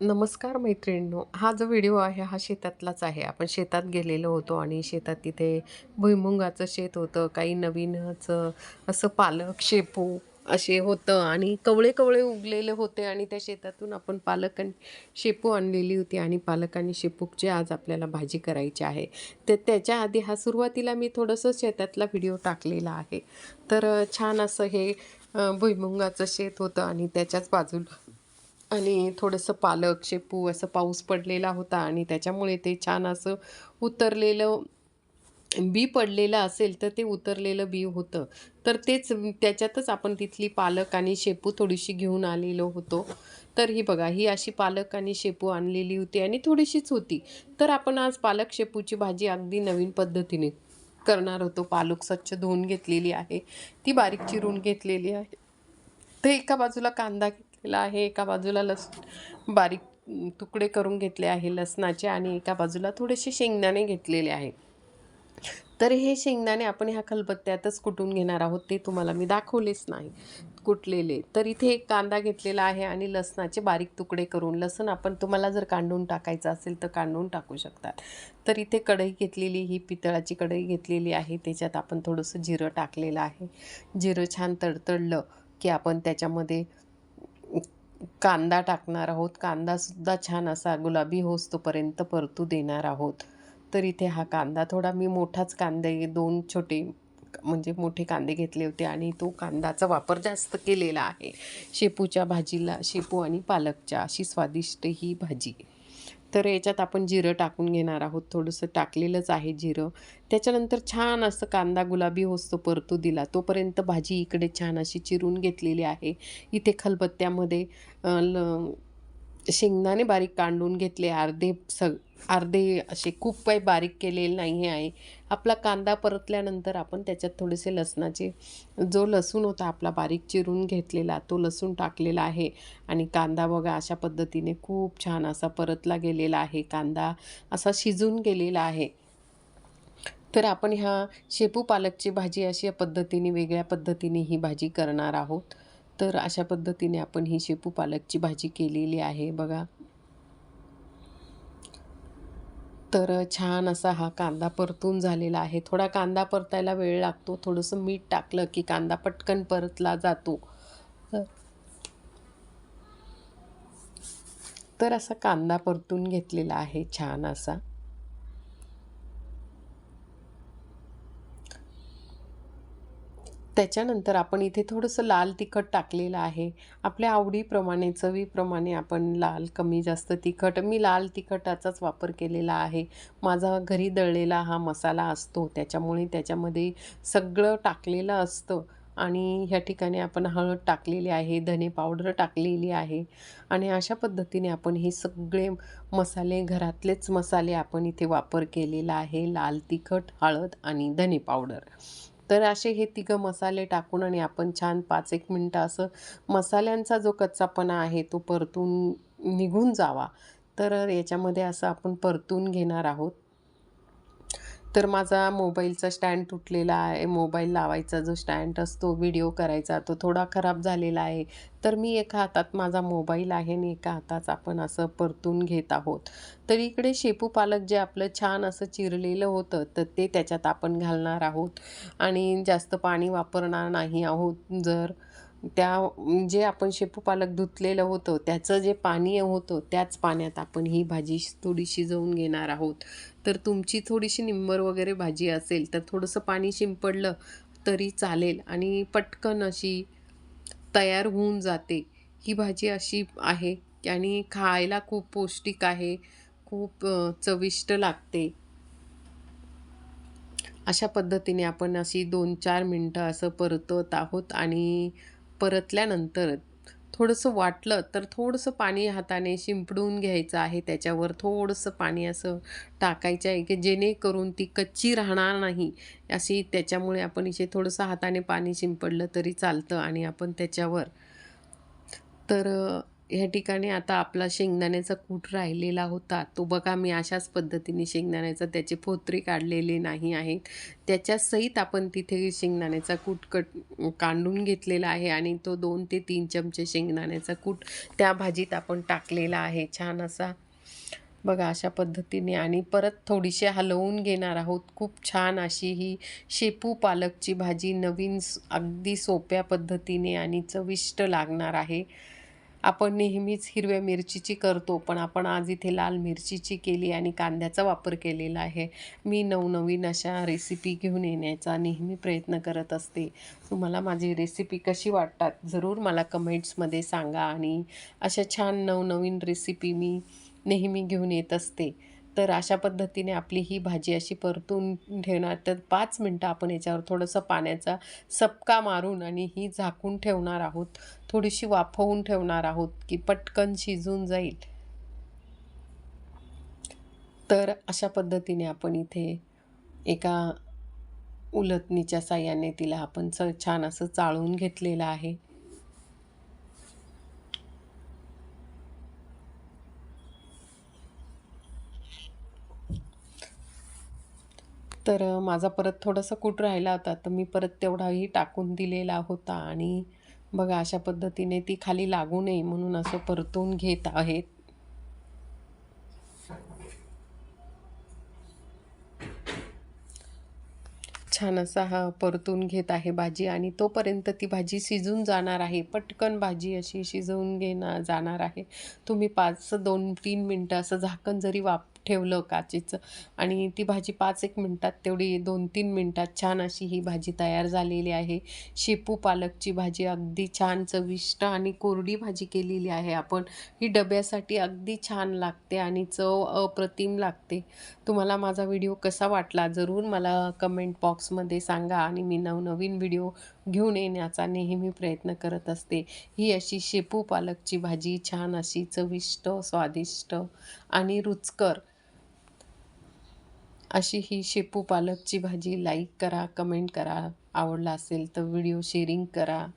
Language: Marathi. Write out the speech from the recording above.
नमस्कार मैत्रिणींनो. हा जो व्हिडिओ आहे हा शेतातलाच आहे. आपण शेतात गेलेलो होतो आणि शेतात तिथे भुईमुंगाचं शेत होतं काही नवीनच असं पालक शेपू असे होतं आणि कवळे कवळे उगलेले होते आणि त्या शेतातून आपण पालक आणि शेपू आणलेली होती आणि पालक आणि शेपूची आज आपल्याला भाजी करायची आहे. तर त्याच्या आधी हा सुरुवातीला मी थोडंसं शेतातला व्हिडिओ टाकलेला आहे. तर छान असं हे भुईमुंगाचं शेत होतं आणि त्याच्याच बाजूला आणि थोडंसं पालक शेपू असं पाऊस पडलेला होता आणि त्याच्यामुळे ते छान असं उतरलेलं बी पडलेलं असेल तर ते उतरलेलं बी होतं. तर तेच त्याच्यातच आपण तिथली पालक आणि शेपू थोडीशी घेऊन आलेलो होतो. तर ही बघा ही अशी पालक आणि शेपू आणलेली होती आणि थोडीशीच होती. तर आपण आज पालक शेपूची भाजी अगदी नवीन पद्धतीने करणार होतो. पालक स्वच्छ धुवून घेतलेली आहे. ती बारीक चिरून घेतलेली आहे. ते एका बाजूला कांदा घेतलेला आहे. एका बाजूला लस बारीक तुकडे करून घेतले आहे लसणाचे आणि एका बाजूला थोडेसे शेंगदाणे घेतलेले आहे. तर हे शेंगदाणे आपण ह्या खलबत्त्यातच कुटून घेणार आहोत. ते तुम्हाला मी दाखवलेच नाही. कुटलेले. तर इथे एक कांदा घेतलेला आहे आणि लसणाचे बारीक तुकडे करून लसण आपण तुम्हाला जर कांडून टाकायचं असेल तर कांडून टाकू शकतात. तर इथे कढई घेतलेली ही पितळाची कढई घेतलेली आहे. त्याच्यात आपण थोडंसं जिरं टाकलेलं आहे. जिरं छान तडतडलं की आपण त्याच्यामध्ये कांदा टाकणार आहोत. कांदासुद्धा छान असा गुलाबी होस्तोपर्यंत परतू देणार आहोत. तर इथे हा कांदा थोडा मी मोठाच कांदे दोन छोटे म्हणजे मोठे कांदे घेतले होते आणि तो कांदाचा वापर जास्त केलेला आहे. शेपूच्या भाजीला शेपू आणि पालकच्या अशी स्वादिष्ट ही भाजी. तर याच्यात आपण जिरं टाकून घेणार आहोत. थोडंसं टाकलेलंच आहे जिरं. त्याच्यानंतर छान असं कांदा गुलाबी होस्तो परतू दिला तोपर्यंत भाजी इकडे छान अशी चिरून घेतलेली आहे. इथे खलबत्त्यामध्ये ल शेंगदाणे बारीक कांडून घेतले. अर्धे सग अर्धे असे खूप काही बारीक केलेले नाही आहे. आपला कांदा परतल्यानंतर आपण त्याच्यात थोडेसे लसणाचे जो लसूण होता आपला बारीक चिरून घेतलेला तो लसूण टाकलेला आहे. आणि कांदा बघा अशा पद्धतीने खूप छान असा परतला गेलेला आहे. कांदा असा शिजून गेलेला आहे. तर आपण ह्या शेपू पालकची भाजी अशा पद्धतीने वेगळ्या पद्धतीने ही भाजी करणार आहोत. तर अशा पद्धतीने आपण ही शेपू पालकची भाजी केलेली आहे. बघा. तर छान असा हा कांदा परतून झालेला आहे. थोडा कांदा परतायला वेळ लागतो. थोडंसं मीठ टाकलं की कांदा पटकन परतला जातो. तर असा कांदा परतून घेतलेला आहे. छान असा. त्याच्यानंतर आपण इथे थोडंसं लाल तिखट टाकलेलं आहे. आपल्या आवडीप्रमाणे चवीप्रमाणे आपण लाल कमी जास्त तिखट मी लाल तिखटाचाच वापर केलेला आहे. माझा घरी दळलेला हा मसाला असतो त्याच्यामुळे त्याच्यामध्ये सगळं टाकलेलं असतं आणि ह्या ठिकाणी आपण हळद टाकलेली आहे धने पावडर टाकलेली आहे आणि अशा पद्धतीने आपण हे सगळे मसाले घरातलेच मसाले आपण इथे वापर केलेला आहे लाल तिखट हळद आणि धने पावडर. तर असे हे तिघं मसाले टाकून आणि आपण छान पाच एक मिनटं असं मसाल्यांचा जो कच्चापणा आहे तो परतून निघून जावा. तर याच्यामध्ये असं आपण परतून घेणार आहोत. तर माझा मोबाईलचा स्टँड तुटलेला आहे. मोबाईल लावायचा जो स्टँड असतो व्हिडिओ करायचा तो थोडा खराब झालेला आहे. तर मी एका हातात माझा मोबाईल आहे आणि एका हातात आपण असं परतून घेत आहोत. तर इकडे शेपू पालक जे आपलं छान असं चिरलेलं होतं तर ते त्याच्यात आपण घालणार आहोत. आणि जास्त पाणी वापरणार नाही आहोत जर त्या जे आपण शेपू पालक धुतलेलं होतं त्याचं जे पाणी होतं त्याच पाण्यात आपण ही भाजी थोडी शिजवून घेणार आहोत. तर तुमची थोडीशी निंबर वगैरे भाजी असेल तर थोडंसं पाणी शिंपडलं तरी चालेल आणि पटकन अशी तयार होऊन जाते. ही भाजी अशी आहे आणि खायला खूप पौष्टिक आहे खूप चविष्ट लागते. अशा पद्धतीने आपण अशी दोन चार मिनटं असं परतत आहोत आणि परतल्यानंतर थोडंसं वाटलं तर थोडंसं पाणी हाताने शिंपडून घ्यायचं आहे. त्याच्यावर थोडंसं पाणी असं टाकायचं आहे की जेणेकरून ती कच्ची राहणार नाही. अशी त्याच्यामुळे आपण इथे थोडंसं हाताने पाणी शिंपडलं तरी चालतं आणि आपण त्याच्यावर तर ह्या ठिकाणी आता आपला शेंगदाण्याचा कूट राहिलेला होता. तो बघा मी अशाच पद्धतीने शेंगदाण्याचा त्याचे फोत्रे काढलेले नाही आहेत. त्याच्या सहित आपण तिथे शेंगदाण्याचा कूट कट कांडून घेतलेला आहे आणि तो दोन ते तीन चमचे शेंगदाण्याचा कूट त्या भाजीत आपण टाकलेला आहे. छान असा बघा अशा पद्धतीने. आणि परत थोडीशी हलवून घेणार आहोत. खूप छान अशी ही शेपू पालकची भाजी नवीन अगदी सोप्या पद्धतीने आणि चविष्ट लागणार आहे. आपण नेहमीच हिरव्या मिरचीची करतो पण आपण आज इथे लाल मिरचीची केली आणि कांद्याचा वापर केलेला आहे. मी नवनवीन अशा रेसिपी घेऊन येण्याचा नेहमी प्रयत्न करत असते. तुम्हाला माझी रेसिपी कशी वाटतात जरूर मला कमेंट्समध्ये सांगा आणि अशा छान नवनवीन रेसिपी मी नेहमी घेऊन येत असते. तर अशा पद्धतीने आपली ही भाजी अशी परतून ठेवणार. तर पाच मिनटं आपण याच्यावर थोडंसं पाण्याचा सपका मारून आणि ही झाकून ठेवणार आहोत. थोडीशी वाफवून ठेवणार आहोत की पटकन शिजून जाईल. तर अशा पद्धतीने आपण इथे एका उलटणीच्या साह्याने तिला आपण च छान असं चाळून घेतलेलं आहे. तर माझा परत थोडासा कूट राहिला होता. तर मी परत तेवढाही टाकून दिलेला होता आणि बघा अशा पद्धतीने ती खाली लागू नये म्हणून असं परतून घेत आहेत. छान असा हा परतून घेत आहे भाजी आणि तोपर्यंत ती भाजी शिजून जाणार आहे. पटकन भाजी अशी शिजवून घेणार जाणार आहे. तुम्ही पाच दोन तीन मिनटं असं झाकण जरी वाप ठेवलं काचेचं. आणि ती भाजी पाच एक मिनटात तेवढी दोन तीन मिनटात छान अशी ही भाजी तयार झालेली आहे. शेपू पालकची भाजी अगदी छान चविष्ट आणि कोरडी भाजी केलेली आहे आपण. ही डब्यासाठी अगदी छान लागते आणि चव अप्रतिम लागते. तुम्हाला माझा व्हिडिओ कसा वाटला जरूर मला कमेंट बॉक्समध्ये सांगा आणि मी नवनवीन व्हिडिओ घेऊन येण्याचा नेहमी प्रयत्न करत असते. ही अशी शेपू पालकची भाजी छान अशी चविष्ट स्वादिष्ट आणि रुचकर अशी ही शेपू पालकची भाजी लाईक करा कमेंट करा. आवडला असेल तर व्हिडिओ शेअरिंग करा.